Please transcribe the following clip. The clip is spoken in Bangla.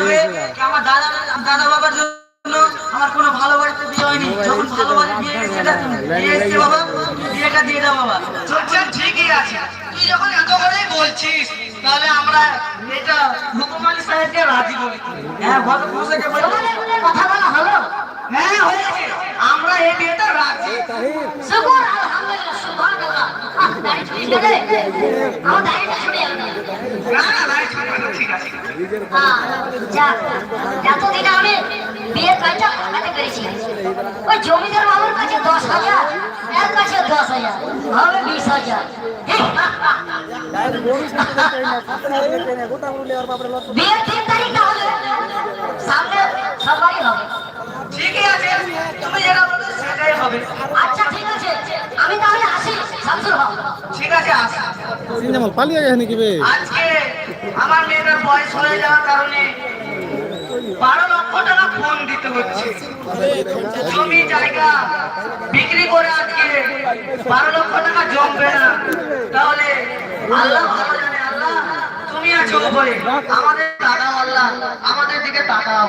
হয়ে দাদা বাবার জন্য আমার কোনো ভালো বাড়িতে বিয়ে হয়নি। যখন ভালো বাড়ি বিয়ে এসেছে বাবা বিয়েটা দিয়ে দাও বাবা। আচ্ছা ঠিকই আছে। তুই যখন এত করেই বলছিস তাহলে আমরা এটা হুকুমালি সাহেবকে রাজি করি। হ্যাঁ গত মশাইকে বলে? কথা বলা হলো? হ্যাঁ হয়েছে। আমরা এই বিয়েতে রাজি। শুকুর আলহামদুলিল্লাহ সুবহানাল্লাহ। দাড়ি আমার দাড়িটা ছুটিয়ে না না না ছাড়বে না, ঠিক আছে। হ্যাঁ যাক এতদিন আমি বিয়ের কাজটা ভাগাতে পেরেছি ওই জমিদার হাজার এর কাছে দশ হাজার হবে বিশ হাজার বিয়ের তিন তারিখ না হলে সামনে সবাই হবে ঠিকই আছে তুমি যেটা বলছো সেটাই হবে আচ্ছা ঠিক আছে আমি তাহলে আসি শামসুল হক ঠিক আছে আসি সিনেমা পালিয়ে গেছে নাকি বে? আজকে আমার মেয়েটার বয়স হয়ে যাওয়ার কারণে বারো লক্ষ টাকা ফোন দিতে হচ্ছে। জমি জায়গা করে আজকে বারো লক্ষ টাকা জমবে না। তাহলে আল্লাহ ভালো জানে আল্লাহ তুমি আছো উপরে। আমাদের তাকাও আল্লাহ আমাদের দিকে তাকাও।